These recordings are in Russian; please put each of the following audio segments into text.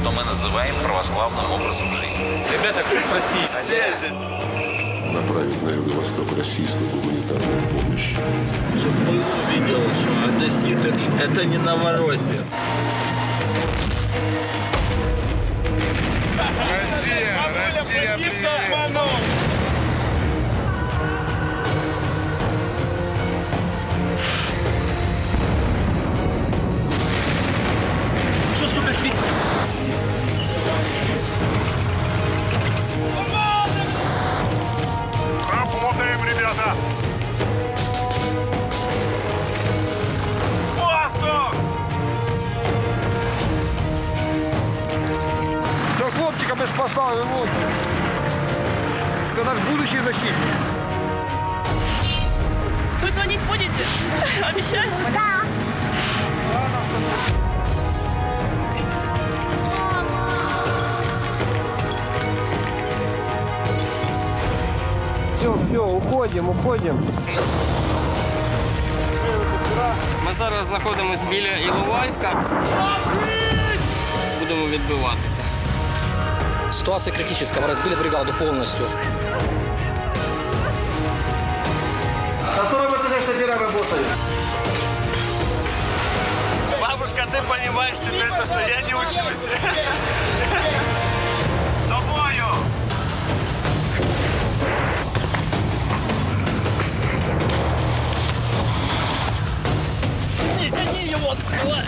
что мы называем православным образом жизни. Ребята, кто с России? Все здесь. направить на юго-восток российскую гуманитарную помощь. Чтобы увидел, что одесситы – это не Новороссия. Россия, Россия, Прости, что обманул. Что, Ребята. Воздух! Да хлопчика без спасали, вот. Это наш будущий защитник. Вы звонить будете? Обещаю? Да. Все, все, уходим, уходим. Ми зараз знаходимося біля Іловайська. Будемо відбиватися. Ситуация критическая. Мы разбили бригаду полностью. На втором этаже сапера работают. Бабушка, ты понимаешь теперь то, что я не учусь.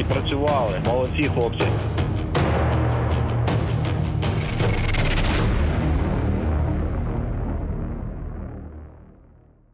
і працювали. Молодці, хлопці.